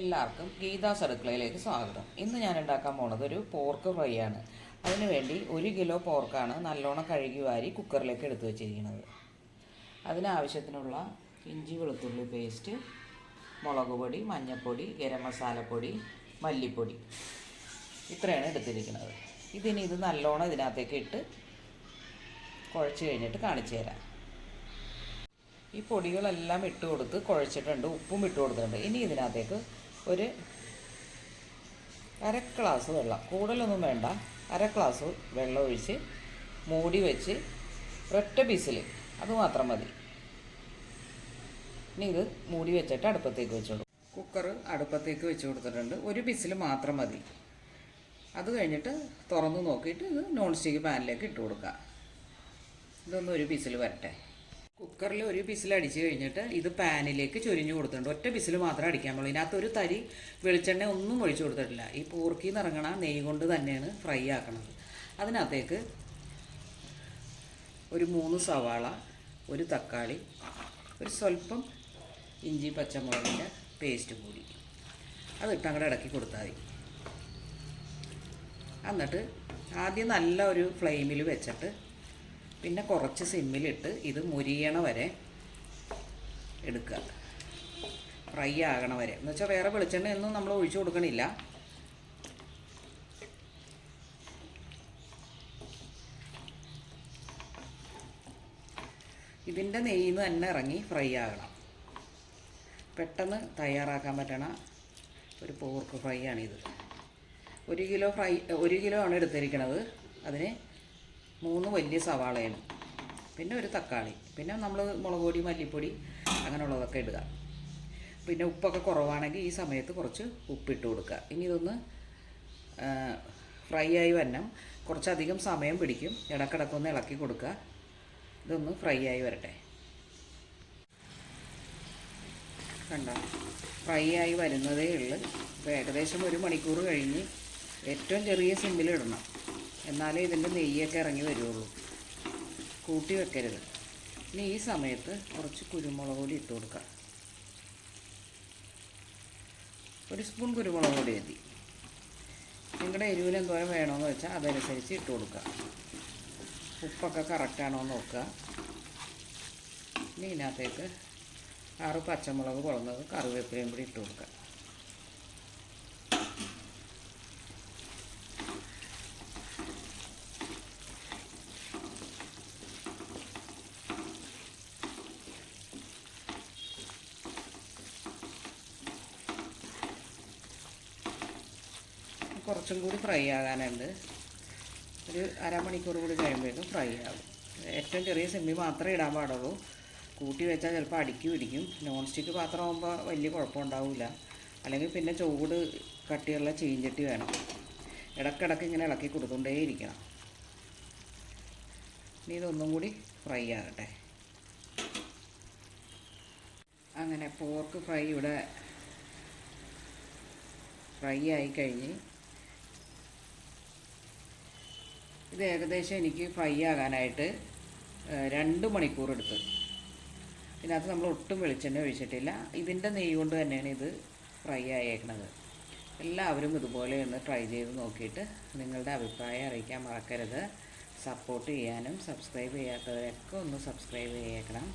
എല്ലാവർക്കും ഗീതാ അടുക്കളയിലേക്ക് സ്വാഗതം. ഇന്ന് ഞാൻ ഉണ്ടാക്കാൻ പോണത് ഒരു പോർക്ക് ഫ്രൈ ആണ്. അതിനുവേണ്ടി ഒരു കിലോ പോർക്കാണ് നല്ലോണം കഴുകി വാരി കുക്കറിലേക്ക് എടുത്തു വെച്ചിരിക്കുന്നത്. അതിനാവശ്യത്തിനുള്ള ഇഞ്ചി വെളുത്തുള്ളി പേസ്റ്റ് മുളക് പൊടി മഞ്ഞൾപ്പൊടി ഗരം മസാലപ്പൊടി മല്ലിപ്പൊടി. ഇത്രയാണ് എടുത്തിരിക്കുന്നത്. ഇതിനി ഇത് നല്ലോണം ഇതിനകത്തേക്ക് ഇട്ട് കുഴച്ച് കഴിഞ്ഞിട്ട് കാണിച്ചു തരാം. ഈ പൊടികളെല്ലാം ഇട്ട് കൊടുത്ത് കുഴച്ചിട്ടുണ്ട് ഉപ്പും ഇട്ട് കൊടുത്തിട്ടുണ്ട്. ഇനി ഇതിനകത്തേക്ക് ഒരു അര ഗ്ലാസ് വെള്ളം. കൂടുതലൊന്നും വേണ്ട. അര ഗ്ലാസ് വെള്ളം ഒഴിച്ച് മൂടി വെച്ച് ഒറ്റ പീസിൽ അത് മാത്രം മതി. ഇനി ഇത് മൂടി വെച്ചിട്ട് അടുപ്പത്തേക്ക് വെച്ച് കൊടുക്കും കുക്കർ അടുപ്പത്തേക്ക് വെച്ച് കൊടുത്തിട്ടുണ്ട്. ഒരു പീസിൽ മാത്രം മതി. അത് കഴിഞ്ഞിട്ട് തുറന്ന് നോക്കിയിട്ട് ഇത് നോൺ സ്റ്റിക്ക് പാനിലേക്ക് ഇട്ട് കൊടുക്കുക. ഇതൊന്ന് ഒരു പീസിൽ വരട്ടെ. കുക്കറിൽ ഒരു പിസിൽ അടിച്ച് കഴിഞ്ഞിട്ട് ഇത് പാനിലേക്ക് ചൊരിഞ്ഞു കൊടുത്തിട്ടുണ്ട്. ഒറ്റ പിസിൽ മാത്രം അടിക്കാൻ പാടുള്ളൂ. ഇതിനകത്ത് ഒരു തരി വെളിച്ചെണ്ണ ഒന്നും ഒഴിച്ചു കൊടുത്തിട്ടില്ല. ഈ പോർക്കിൽ നിന്ന് ഇറങ്ങണ നെയ് കൊണ്ട് തന്നെയാണ് ഫ്രൈ ആക്കണത്. അതിനകത്തേക്ക് ഒരു മൂന്ന് സവാള ഒരു തക്കാളി ഒരു സ്വല്പം ഇഞ്ചി പച്ചമുളകിന്റെ പേസ്റ്റ് കൂടി. അതിട്ട് അങ്ങോട്ട് ഇടക്കി കൊടുത്താൽ മതി. എന്നിട്ട് ആദ്യം നല്ല ഒരു ഫ്ലെയിമിൽ വെച്ചിട്ട് പിന്നെ കുറച്ച് സിമ്മിലിട്ട് ഇത് മുരിയണ വരെ എടുക്കുക. ഫ്രൈ ആകണ വരെ. എന്ന് വെച്ചാൽ വേറെ വെളിച്ചെണ്ണയൊന്നും നമ്മൾ ഒഴിച്ചു കൊടുക്കണില്ല. ഇതിന്റെ നെയ്യിൽ തന്നെ ഇറങ്ങി ഫ്രൈ ആകണം. പെട്ടെന്ന് തയ്യാറാക്കാൻ പറ്റണ ഒരു പോർക്ക് ഫ്രൈ ആണിത്. ഒരു കിലോ ഫ്രൈ ഒരു കിലോ ആണ് എടുത്തിരിക്കണത്. അതിന് മൂന്ന് വലിയ സവാളയാണ്. പിന്നെ ഒരു തക്കാളി. പിന്നെ നമ്മൾ മുളക് പൊടി മല്ലിപ്പൊടി അങ്ങനെയുള്ളതൊക്കെ ഇടുക. പിന്നെ ഉപ്പൊക്കെ കുറവാണെങ്കിൽ ഈ സമയത്ത് കുറച്ച് ഉപ്പിട്ട് കൊടുക്കുക. ഇനി ഇതൊന്ന് ഫ്രൈ ആയി വരണം കുറച്ചധികം സമയം പിടിക്കും. ഇടക്കിടക്കൊന്ന് ഇളക്കി കൊടുക്കുക. ഇതൊന്ന് ഫ്രൈ ആയി വരട്ടെ. കണ്ടോ? ഫ്രൈ ആയി വരുന്നതേ ഉള്ളൂ. ഇപ്പോൾ ഏകദേശം ഒരു മണിക്കൂർ കഴിഞ്ഞ് ഏറ്റവും ചെറിയ സിമ്മിലിടണം എന്നാലേ ഇതിന്റെ നെയ്യൊക്കെ ഇറങ്ങി വരുള്ളൂ. കൂട്ടി വെക്കരുത്. ഇനി ഈ സമയത്ത് കുറച്ച് കുരുമുളക് പൊടി ഇട്ട് കൊടുക്കാം. ഒരു സ്പൂൺ കുരുമുളക് പൊടി മതി. നിങ്ങളുടെ എരിവിന് വേണമെന്ന് വെച്ചാൽ അതനുസരിച്ച് ഇട്ട് കൊടുക്കുക ഉപ്പൊക്കെ കറക്റ്റാണോ എന്ന് നോക്കുക. ഇനി ഇതിനകത്തേക്ക് ആറ് പച്ചമുളക് കുളന്നത് കറിവേപ്പിലയും കൂടി ഇട്ട് കൊടുക്കുക കുറച്ചും കൂടി ഫ്രൈ ആകാനുണ്ട്. ഒരു അരമണിക്കൂർ കൂടി കഴിയുമ്പോഴേക്കും ഫ്രൈ ആകും ഏറ്റവും ചെറിയ സിമ്മി മാത്രമേ ഇടാൻ പാടുള്ളൂ. കൂട്ടി വെച്ചാൽ ചിലപ്പോൾ അടുക്കി പിടിക്കും. നോൺ സ്റ്റിക്ക് പാത്രമാകുമ്പോൾ വലിയ കുഴപ്പമുണ്ടാവില്ല അല്ലെങ്കിൽ പിന്നെ ചൂട് കട്ടിയുള്ള ചീഞ്ചട്ടി വേണം. ഇടക്കിടക്ക് ഇങ്ങനെ ഇളക്കി കൊടുത്തുകൊണ്ടേയിരിക്കണം ഇനി ഇതൊന്നും കൂടി ഫ്രൈ ആകട്ടെ. അങ്ങനെ പോർക്ക് ഫ്രൈ ഇവിടെ ഫ്രൈ ആയി കഴിഞ്ഞ്. ഇത് ഏകദേശം എനിക്ക് ഫ്രൈ ആകാനായിട്ട് രണ്ട് മണിക്കൂർ എടുത്ത് ഇതിനകത്ത് നമ്മൾ ഒട്ടും വെളിച്ചെണ്ണ ഒഴിച്ചിട്ടില്ല. ഇതിന്റെ നെയ്യ് കൊണ്ട് തന്നെയാണ് ഇത് ഫ്രൈ ആയേക്കണത്. എല്ലാവരും ഇതുപോലെ ഒന്ന് ട്രൈ ചെയ്ത് നോക്കിയിട്ട് നിങ്ങളുടെ അഭിപ്രായം അറിയിക്കാൻ മറക്കരുത്. സപ്പോർട്ട് ചെയ്യാനും സബ്സ്ക്രൈബ് ചെയ്യാത്തവരൊക്കെ ഒന്ന് സബ്സ്ക്രൈബ് ചെയ്യേക്കണം.